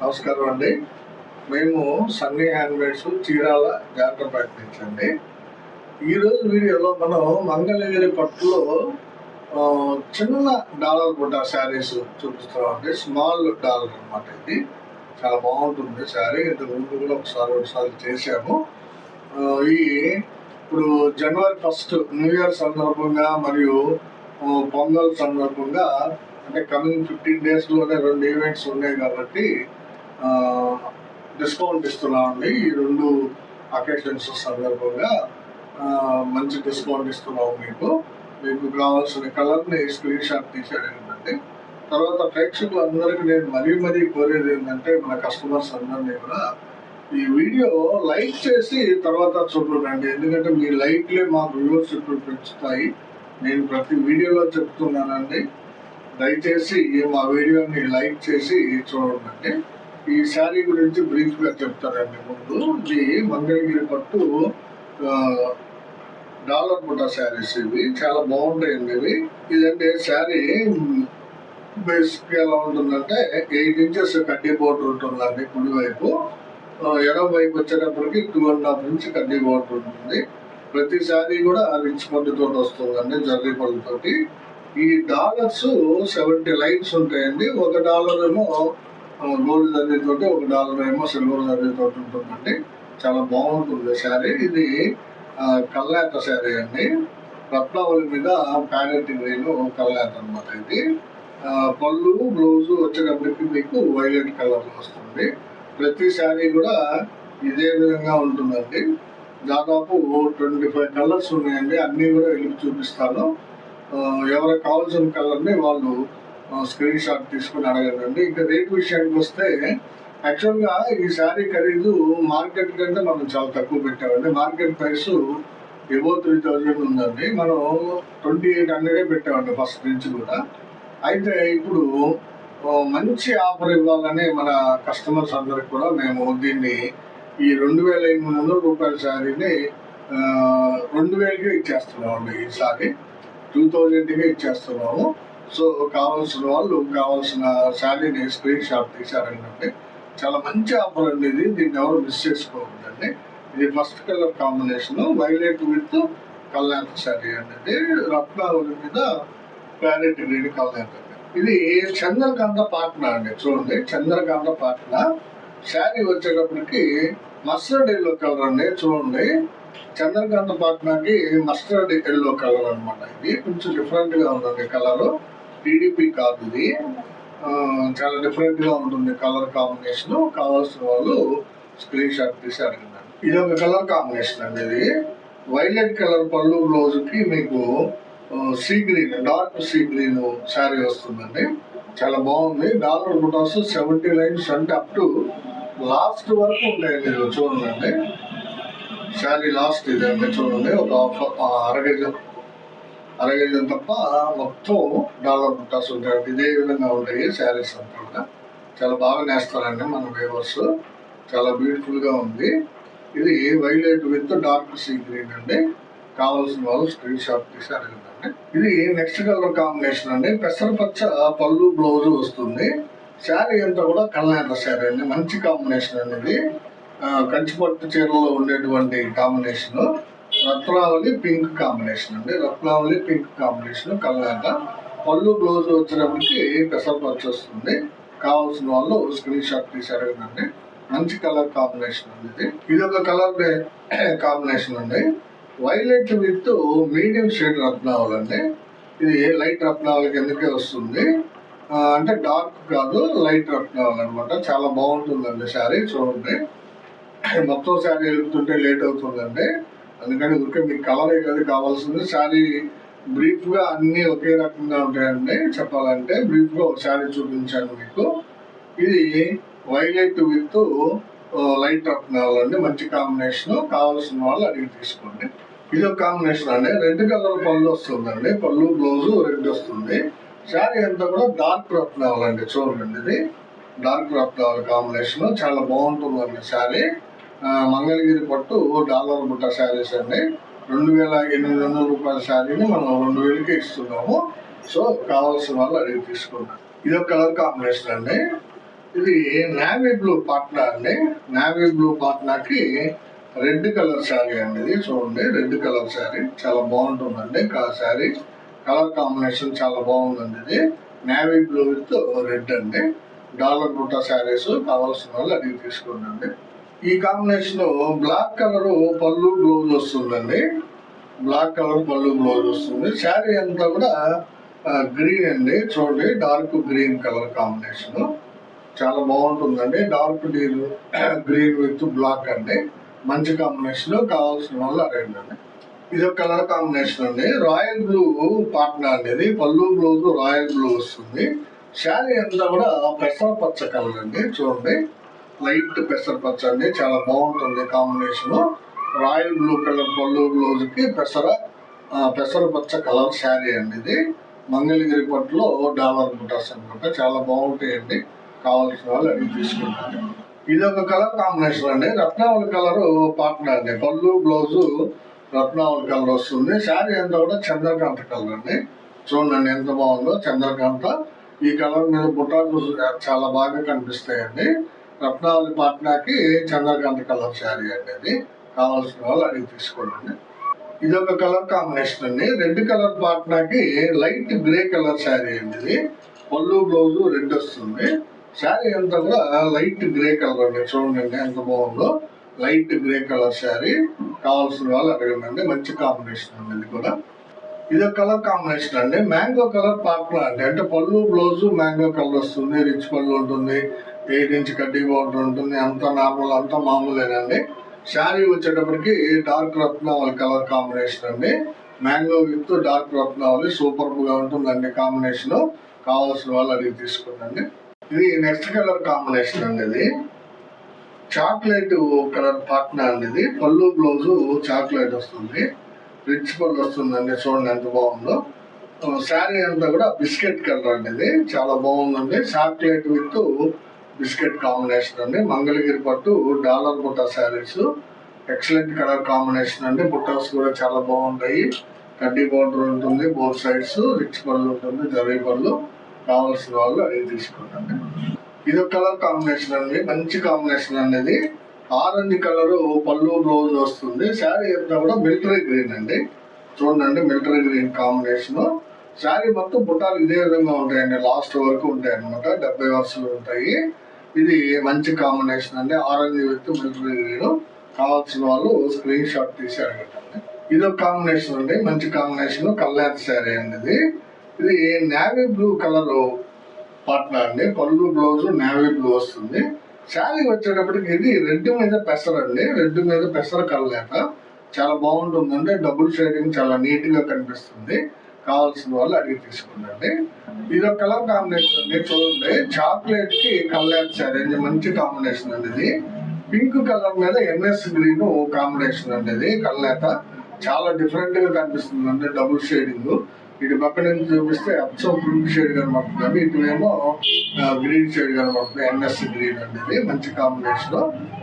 నమస్కారం అండి. మేము సన్నీ హ్యాండ్మేడ్స్ చీరాల జాగ్రత్తపేట నుంచి అండి. ఈరోజు వీడియోలో మనం మంగళగిరి పట్టులో చిన్న డాలర్ బుట్ట శారీస్ చూపిస్తున్నామండి స్మాల్ డాలర్ అన్నమాట ఇది. చాలా బాగుంటుంది శారీ. ఇంతకు ముందు కూడా ఒకసారి ఒకసారి చేశాము. ఈ ఇప్పుడు జనవరి ఫస్ట్ న్యూ ఇయర్ సందర్భంగా మరియు పొంగల్ సందర్భంగా అంటే కమింగ్ ఫిఫ్టీన్ డేస్లోనే రెండు ఈవెంట్స్ ఉన్నాయి కాబట్టి డిస్కౌంట్ ఇస్తున్నామండి ఈ రెండు అకేషన్స్ సందర్భంగా మంచి డిస్కౌంట్ ఇస్తున్నాము మీకు. మీకు కావాల్సిన కలర్ని స్క్రీన్ షాట్ తీసేయండి తర్వాత ప్రేక్షకులు అందరికీ నేను మరీ మరీ కోరేది ఏంటంటే మన కస్టమర్స్ అందరినీ కూడా ఈ వీడియో లైక్ చేసి తర్వాత చూడండి. ఎందుకంటే మీ లైక్లే మా వ్యూవర్షిప్ పెంచుతాయి. నేను ప్రతి వీడియోలో చెప్తున్నానండి. దయచేసి మా వీడియోని లైక్ చేసి చూడండి. ఈ శారీ గురించి బ్రీఫ్గా చెప్తారండి ముందు. ఇది మంగళగిరి పట్టు డాలర్ బుట్ట శారీస్ ఇవి. చాలా బాగుంటాయండి ఇవి. ఇదంటే శారీ బేసిక్ ఎలా ఉంటుందంటే ఎయిట్ ఇంచెస్ కడ్డీ బోర్డర్ ఉంటుందండి కుడివైపు ఆ, ఎడమ వైపు వచ్చేటప్పటికి టూ అండ్ హాఫ్ ఇంచ్ కడ్డీ బోర్డర్ ఉంటుంది. ప్రతి శారీ కూడా రిచ్ పట్టుతో వస్తుందండి జర్రీ పళ్ళతోటి ఈ డాలర్స్ సెవెంటీ లైన్స్ ఉంటాయండి. ఒక డాలర్ ఏమో గోల్డ్ జర్రీ ఒక డాలర్ ఏమో సిల్వర్ జర్రీ ఉంటుందండి. చాలా బాగుంటుంది శారీ. ఇది కల్లాత శారీ అండి. రత్నావళి మీద ప్యారెట్ గ్రీన్ కల్లాత అనమాట ఇది. పళ్ళు బ్లౌజ్ వచ్చేటప్పటికి మీకు వైలెట్ కలర్ వస్తుంది. ప్రతి శారీ కూడా ఇదే విధంగా ఉంటుందండి. దాదాపు ట్వంటీ ఫైవ్ కలర్స్ ఉన్నాయండి. అన్నీ కూడా వెళ్ళి చూపిస్తాను. ఎవరికి కావాల్సిన కలర్ని వాళ్ళు స్క్రీన్ షాట్ తీసుకుని అడగదండి ఇంకా రేట్ విషయానికి వస్తే యాక్చువల్గా ఈ శారీ ఖరీదు మార్కెట్ కంటే మనం చాలా తక్కువ పెట్టామండి. Market price above three thousand ఉందండి. మనం ట్వంటీ ఎయిట్ హండ్రెడే పెట్టామండి ఫస్ట్ నుంచి కూడా. అయితే ఇప్పుడు మంచి ఆఫర్ ఇవ్వాలని మన కస్టమర్స్ అందరికి కూడా మేము దీన్ని ఈ రెండు వేల ఎనిమిది వందల రూపాయల శారీని రెండు వేలకే ఇచ్చేస్తున్నామండి ఈసారి టూ థౌజండ్కే ఇచ్చేస్తున్నాము. సో కావాల్సిన వాళ్ళు కావాల్సిన శారీని స్క్రీన్ షాట్ తీశారంటే చాలా మంచి ఆఫర్ అండి ఇది దీన్ని ఎవరు మిస్ చేసుకోవద్దండి. ఇది first colour combination violet with కల్లాంత sari అనేది రత్నావళి మీద ప్యారెట్ గ్రీన్ కళ్యాణ్ ఇది చంద్రకాంత పాట్నా అండి చూడండి చంద్రకాంత పాట్నా. శారీ వచ్చేటప్పటికి మస్టర్డ్ ఎల్లో కలర్ అండి చూడండి. చంద్రకాంత పాట్నాకి మస్టర్డ్ ఎల్లో కలర్ అనమాట ఇది. కొంచెం డిఫరెంట్గా ఉందండి కలర్ టీడీపీ కాదు ఇది. చాలా డిఫరెంట్గా ఉంటుంది కలర్ కాంబినేషన్ కావాల్సిన వాళ్ళు స్క్రీన్ షాట్ తీసి అడిగినారు. ఇది ఒక కలర్ కాంబినేషన్ అండి ఇది. వైలెట్ కలర్ పళ్ళు బ్లౌజ్కి మీకు sea green dark sea green sari వస్తుందండి. చాలా బాగుంది. డాలర్ బుటాస్ సెవెంటీ లైన్స్ అంటే అప్ టు లాస్ట్ వరకు ఉంటాయి మీరు చూడండి. శారీ లాస్ట్ ఇది అంటే చూడండి. ఒక హాఫ్ అరగజం అరగడం తప్ప మొత్తం డాలర్ బుట్టాస్ ఉంటాయి ఇదే విధంగా ఉంటాయి శారీస్ అంతా కూడా. చాలా బాగా నేస్తారండి మన వేవర్స్ చాలా బ్యూటిఫుల్గా ఉంది. ఇది violet with dark sea green అండి. కావాల్సిన వాళ్ళు స్క్రీన్ షాట్ తీసి అడగండి. ఇది నెక్స్ట్ కలర్ కాంబినేషన్ అండి. పెసరపచ్చ పళ్ళు బ్లౌజ్ వస్తుంది. శారీ అంతా కూడా కల్యాణ శారీ అండి. మంచి కాంబినేషన్ అనేది కంచిపట్టు చీరలో ఉండేటువంటి కాంబినేషన్. రత్నావళి పింక్ కాంబినేషన్ అండి. రత్నావళి పింక్ కాంబినేషన్ కల్లాట పళ్ళు బ్లౌజ్ వచ్చినప్పటికి పెసరపచ్చ వస్తుంది కావాల్సిన వాళ్ళు స్క్రీన్ షాట్ తీసి అడగండి. మంచి కలర్ కాంబినేషన్ ఉంది ఇది. ఇది ఒక కలర్ కాంబినేషన్ అండి. Violet with medium shade Ratnavali అండి. ఇది లైట్ రత్నావళి కిందకే వస్తుంది? అంటే డార్క్ కాదు లైట్ రత్నావళి అనమాట చాలా బాగుంటుందండి శారీ చూడండి. మొత్తం శారీ వెళ్తుంటే లేట్ అవుతుందండి. అందుకని ఊరికే మీకు కలరే కాదు కావాల్సింది శారీ బ్రీఫ్గా అన్ని ఒకే రకంగా ఉంటాయండి. చెప్పాలంటే బ్రీఫ్గా ఒక శారీ చూపించాను మీకు. ఇది వైలెట్ విత్ లైట్ రత్నాలు అండి. మంచి కాంబినేషన్ కావాల్సిన వాళ్ళు అడిగి తీసుకోండి. ఇది ఒక కాంబినేషన్ అండి. రెడ్ కలర్ పళ్ళు వస్తుందండి. పళ్ళు బ్లౌజ్ రెడ్ వస్తుంది. శారీ అంతా కూడా డార్క్ రత్నాలు అండి చూడండి ఇది. డార్క్ రత్నాల కాంబినేషన్ చాలా బాగుంటుందండి శారీ. మంగళగిరి పట్టు డాలర్ బుట్ట శారీస్ అండి. రెండు వేల ఎనిమిది వందల రూపాయల శారీని మనం రెండు వేలకి ఇస్తున్నాము. సో కావాల్సిన వాళ్ళు అడిగి తీసుకున్నాం ఇది ఒక కలర్ కాంబినేషన్ అండి. ఇది నావీ బ్లూ పాట్నా అండి. నావీ బ్లూ పాట్నాకి రెడ్ కలర్ శారీ అండి ఇది. చూడండి రెడ్ కలర్ శారీ. చాలా బాగుంటుందండి శారీ. కలర్ కాంబినేషన్ చాలా బాగుందండి ఇది. నావీ బ్లూ విత్ రెడ్ అండి. డాలర్ బుట్ట శారీస్ కావాల్సిన వాళ్ళు అడిగి తీసుకోండి ఈ కాంబినేషన్ బ్లాక్ కలర్ పళ్ళు బ్లౌజ్ వస్తుందండి. బ్లాక్ కలర్ పళ్ళు బ్లౌజ్ వస్తుంది. శారీ అంతా కూడా గ్రీన్ అండి. చూడండి డార్క్ గ్రీన్ కలర్ కాంబినేషన్ చాలా బాగుంటుందండి. Dark green green with black అండి. మంచి కాంబినేషన్ కావాల్సిన వాళ్ళు అరేంటండి ఇది ఒక కలర్ కాంబినేషన్ అండి. రాయల్ బ్లూ పాట్నా అనేది పళ్ళు బ్లౌజ్ రాయల్ బ్లూ వస్తుంది. శారీ అంతా కూడా పెసర పచ్చ కలర్ అండి. చూడండి. లైట్ పెసర పచ్చ అండి చాలా బాగుంటుంది కాంబినేషన్ రాయల్ బ్లూ కలర్ పళ్ళు బ్లౌజ్కి పెసర పెసర పచ్చ కలర్ శారీ అండి ఇది. మంగళగిరి పట్టులో డాలర్ బుటాస్ అనుకుంటా చాలా బాగుంటాయండి. కావాల్సిన వాళ్ళు అడిగి తీసుకుంటారు. ఇది ఒక కలర్ కాంబినేషన్ అండి. రత్నావళి కలర్ పార్ట్నర్ అండి. పళ్ళు బ్లౌజు రత్నావళి కలర్ వస్తుంది. శారీ అంతా కూడా చంద్రకాంత కలర్ అండి. చూడండి ఎంత బాగుందో చంద్రకాంత. ఈ కలర్ మీద బుటాకు చాలా బాగా కనిపిస్తాయండి. రత్నావళి పాట్నాకి చంద్రకాంత కలర్ శారీ అండి అది. కావాల్సిన వాళ్ళు అడిగి తీసుకోండి. ఇది ఒక కలర్ కాంబినేషన్ అండి. రెడ్ కలర్ పాట్నాకి లైట్ గ్రే కలర్ శారీ అండి ఇది. పళ్ళు బ్లౌజ్ రెడ్ వస్తుంది. శారీ అంతా కూడా లైట్ గ్రే కలర్ అండి. చూడండి ఎంత బాగుందో. Light grey colour sari. కావాల్సిన వాళ్ళు అడగండి. మంచి కాంబినేషన్ అండి ఇది కూడా. ఇది ఒక కలర్ కాంబినేషన్ అండి. మ్యాంగో కలర్ పార్ట్నర్ అండి. అంటే పళ్ళు బ్లౌజ్ మ్యాంగో కలర్ వస్తుంది. రిచ్ పళ్ళు ఉంటుంది. ఎయిట్ ఇంచ్ కడ్డీ బోర్డర్ ఉంటుంది. అంతా నార్మల్ అంతా మామూలేనండి. శారీ వచ్చేటప్పటికి డార్క్ రత్నావళి కలర్ కాంబినేషన్ అండి. మ్యాంగో విత్ డార్క్ రత్నావళి సూపర్గా ఉంటుందండి కాంబినేషన్. కావాల్సిన వాళ్ళు అడిగి తీసుకుందండి ఇది నెక్స్ట్ కలర్ కాంబినేషన్ అండి ఇది. చాక్లెట్ కలర్ పాట్న అండి ఇది. పళ్ళు బ్లౌజ్ చాక్లెట్ వస్తుంది. రిచ్ పళ్ళు వస్తుందండి చూడండి ఎంత బాగుందో. శారీ అంతా కూడా బిస్కెట్ కలర్ అండి ఇది. చాలా బాగుందండి. చాక్లెట్ విత్ బిస్కెట్ కాంబినేషన్ అండి. మంగళగిరి పట్టు డాలర్ బుట్ట శారీస్. ఎక్సలెంట్ కలర్ కాంబినేషన్ అండి. బుట్టాస్ కూడా చాలా బాగుంటాయి. కడ్డీ బోర్డర్ ఉంటుంది బోర్ సైడ్స్ రిచ్ పళ్ళు ఉంటుంది జరీ పళ్ళు. కావాల్సిన వాళ్ళు అవి తీసుకోండి. ఇది ఒక కలర్ కాంబినేషన్ అండి. మంచి కాంబినేషన్ అనేది. ఆరెంజ్ కలర్ పళ్ళు బ్లౌజ్ వస్తుంది. శారీ అంతా కూడా మిలిటరీ గ్రీన్ అండి. చూడండి మిలిటరీ గ్రీన్ కాంబినేషన్. శారీ మొత్తం బుట్టాలు ఇదే విధంగా ఉంటాయండి. లాస్ట్ వరకు ఉంటాయి అనమాట డెబ్బై వరుసలు ఉంటాయి. ఇది మంచి కాంబినేషన్ అండి. ఆరెంజ్ విత్ మిలిటరీ గ్రీన్ కావాల్సిన వాళ్ళు స్క్రీన్ షాట్ తీసి అడగటండి ఇది ఒక కాంబినేషన్ అండి. మంచి కాంబినేషన్ కల్లాత్ శారీ అండి ఇది. ఇది నేవీ బ్లూ కలర్ పార్ట్నర్ అండి. పళ్ళు బ్లౌజ్ నేవీ బ్లూ వస్తుంది. శారీ వచ్చేటప్పటికి ఇది రెడ్ మీద పెసర అండి. రెడ్ మీద పెసర కల్లేత చాలా బాగుంటుందండి. డబుల్ షేడింగ్ చాలా నీట్గా కనిపిస్తుంది. కావాల్సిన వాళ్ళు అడిగి తీసుకుందండి ఇది ఒక కలర్ కాంబినేషన్. అండి చూడండి చాక్లెట్కి కల్లేత శారీ మంచి కాంబినేషన్ అండి ఇది. పింక్ కలర్ మీద ఎన్ఎస్ గ్రీన్ కాంబినేషన్ అండి ఇది. కల్లేత చాలా డిఫరెంట్గా కనిపిస్తుంది అంటే డబుల్ షేడింగ్ ఇటు పక్క నుంచి చూపిస్తే అప్సో పింక్ షేడ్ కనబడుతుంది ఇటువేమో గ్రీన్ షేడ్ కనబడుతుంది ఎన్ఎస్ గ్రీన్ అనేది మంచి కాంబినేషన్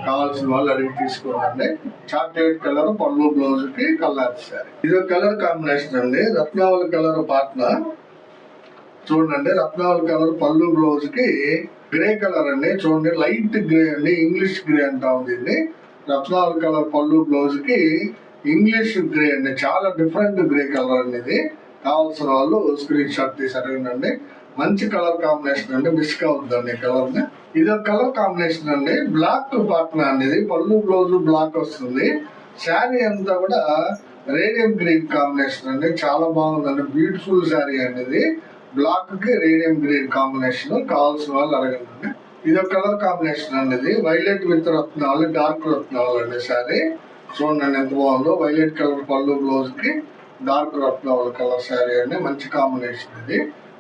కావాల్సిన వాళ్ళు అడిగి తీసుకోవాలండి చాక్లెట్ కలర్ పళ్ళు బ్లౌజ్కి కలర్ సారీ ఇది ఒక కలర్ కాంబినేషన్ అండి. రత్నావళి కలర్ పార్ట్నర్ చూడండి రత్నావళి కలర్ పళ్ళు బ్లౌజ్కి గ్రే కలర్ అండి. చూడండి లైట్ గ్రే అండి. ఇంగ్లీష్ గ్రే అంటాం దీన్ని. రత్నావళి కలర్ పళ్ళు బ్లౌజ్కి ఇంగ్లీష్ గ్రే అండి. చాలా డిఫరెంట్ గ్రే కలర్ అండి ఇది. కావాల్సిన వాళ్ళు స్క్రీన్ షాట్ తీసి అడగండి మంచి కలర్ కాంబినేషన్ అండి మిస్ కావద్దండి కలర్ని. ఇది ఒక కలర్ కాంబినేషన్ అండి బ్లాక్ పాటన అనేది పళ్ళు బ్లౌజ్ బ్లాక్ వస్తుంది. శారీ అంతా కూడా రేడియం గ్రీన్ కాంబినేషన్ అండి చాలా బాగుందండి. బ్యూటిఫుల్ శారీ అనేది బ్లాక్కి రేడియం గ్రీన్ కాంబినేషన్ కావాల్సిన వాళ్ళు అడగండి. ఇది ఒక కలర్ కాంబినేషన్ అనేది వైలెట్ విత్ రత్నాలు డార్క్ రత్నాలు అండి శారీ. చూడండి ఎంత బాగుందో వైలెట్ కలర్ పళ్ళు బ్లౌజ్కి. డార్క్ రత్నావళి కలర్ శారీ అండి. మంచి కాంబినేషన్ ఇది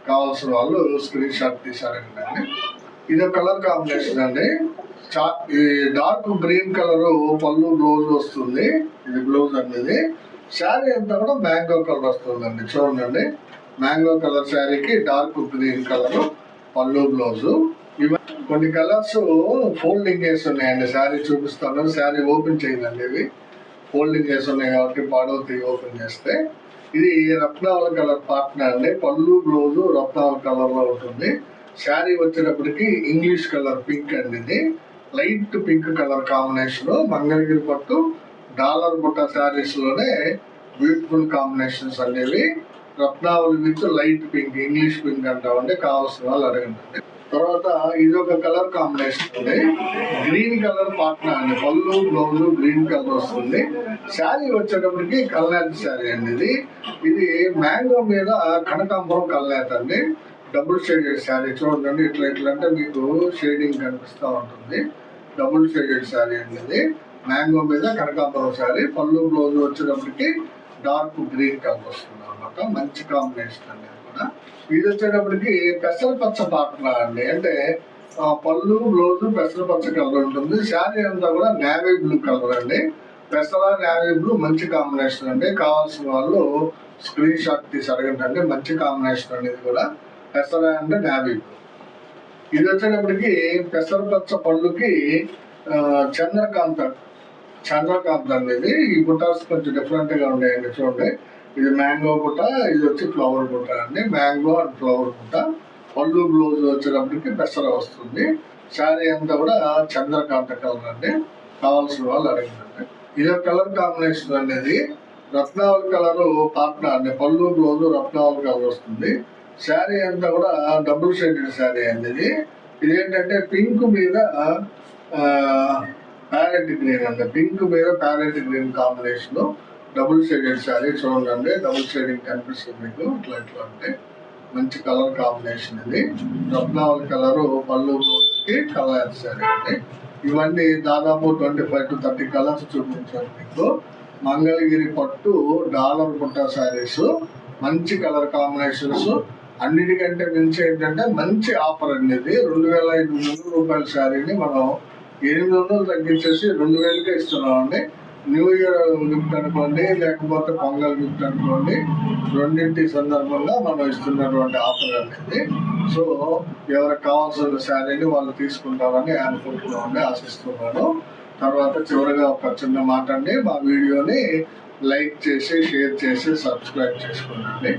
కావాల్సిన వాళ్ళు స్క్రీన్ షాట్ తీసారండి ఇది ఒక కలర్ కాంబినేషన్ అండి. చా ఈ డార్క్ గ్రీన్ కలర్ పళ్ళు బ్లౌజ్ వస్తుంది. ఇది బ్లౌజ్ అనేది శారీ అంతా కూడా మ్యాంగో కలర్ వస్తుందండి. చూడండి. మ్యాంగో కలర్ శారీకి డార్క్ గ్రీన్ కలర్ పళ్ళు బ్లౌజ్ కొన్ని కలర్స్ ఫోల్డింగ్ వేసి ఉన్నాయండి. శారీ చూపిస్తాను. శారీ ఓపెన్ చేయండి ఇవి. ఫోల్డింగ్ చేసి ఉన్నాయి కాబట్టి పాడవతి ఓపెన్ చేస్తే ఇది రత్నావళి కలర్ పార్ట్నర్ అండి. పళ్ళు బ్లౌజ్ రత్నావళి కలర్లో ఉంటుంది. శారీ వచ్చినప్పటికి ఇంగ్లీష్ కలర్ పింక్ అండి ఇది. Light pink colour combination Mangalagiri పట్టు డాలర్ బుట్ట శారీస్లోనే బ్యూటిఫుల్ కాంబినేషన్స్ అనేవి Ratnavali with light pink English pink అంటామండి. కావాల్సిన వాళ్ళు అడగండి. తర్వాత ఇది ఒక కలర్ కాంబినేషన్ ఉంది. గ్రీన్ కలర్ పాట్నా అండి. పళ్ళు బ్లౌజ్ గ్రీన్ కలర్ వస్తుంది. శారీ వచ్చేటప్పటికి కల్నేత శారీ అండి ఇది. ఇది మ్యాంగో మీద కనకాంబరం కల్నేత అండి. Double shaded sari. చూడండి ఇట్లా ఇట్లా అంటే మీకు షేడింగ్ కనిపిస్తూ ఉంటుంది. డబుల్ షేడెడ్ శారీ అండి ఇది. మ్యాంగో మీద కనకాంబరం శారీ. పళ్ళు బ్లౌజ్ వచ్చేటప్పటికి డార్క్ గ్రీన్ కలర్ వస్తుంది అనమాట మంచి కాంబినేషన్ అండి. కూడా ఇది వచ్చేటప్పటికి పెసరపచ్చ పాటన అండి అంటే పళ్ళు బ్లౌజ్ పెసరపచ్చ కలర్ ఉంటుంది. శారీ అంతా కూడా నేవీ బ్లూ కలర్ అండి. పెసర నేవీ బ్లూ మంచి కాంబినేషన్ అండి. కావాల్సిన వాళ్ళు స్క్రీన్ షాట్ తీసి అడగండి అండి మంచి కాంబినేషన్ అండి ఇది కూడా పెసర అండ్ నేవీ బ్లూ ఇది వచ్చేటప్పటికి పెసరపచ్చ పళ్ళుకి చంద్రకాంత చంద్రకాంత్ అనేది ఈ బుటాస్ కొంచెం డిఫరెంట్గా ఉన్నాయండి చూడండి. ఇది మ్యాంగో బుట్ట ఇది వచ్చి ఫ్లవర్ బుట్ట అండి. మ్యాంగో అండ్ ఫ్లవర్ బుట్ట పళ్ళు బ్లౌజ్ వచ్చేటప్పటికి పెసర వస్తుంది. శారీ అంతా కూడా చంద్రకాంత కలర్ అండి. కావాల్సిన వాళ్ళు అడిగిందండి ఇది కలర్ కాంబినేషన్ అనేది రత్నావళి కలర్ పార్ట్నర్ అండి. పళ్ళు బ్లౌజ్ రత్నావళి కలర్ వస్తుంది. శారీ అంతా కూడా డబుల్ షేడెడ్ శారీ అండి ఇది. ఇదేంటంటే పింక్ మీద ప్యారెట్ గ్రీన్ అండి. పింక్ మీద parrot green combination. Double shaded sari చూడండి డబుల్ షేడింగ్ కనిపిస్తుంది మీకు ఇట్లా ఇట్లా అంటే. మంచి కలర్ కాంబినేషన్ ఇది. రత్నావళి కలర్ పళ్ళు కలర్ శారీ అండి. ఇవన్నీ దాదాపు twenty five to thirty colours చూపించాను మీకు. మంగళగిరి పట్టు డాలర్ పుట్ట శారీస్ మంచి కలర్ కాంబినేషన్స్. అన్నిటికంటే మించి ఏంటంటే మంచి ఆఫర్ అండి ఇది. రెండు వేల ఐదు వందల రూపాయల శారీని మనం ఎనిమిది వందలు తగ్గించేసి రెండు వేలకే ఇస్తున్నాం అండి న్యూ ఇయర్ గిఫ్ట్ అనుకోండి లేకపోతే పొంగల్ గిఫ్ట్ అనుకోండి రెండింటి సందర్భంగా మనం ఇస్తున్నటువంటి ఆఫర్ అనేది. సో ఎవరికి కావాల్సిన శారీని వాళ్ళు తీసుకుంటారని అనుకుంటున్నామని ఆశిస్తున్నాను. తర్వాత చివరిగా ఒక చిన్న మాట అండి మా వీడియోని లైక్ చేసి షేర్ చేసి సబ్స్క్రైబ్ చేసుకోండి.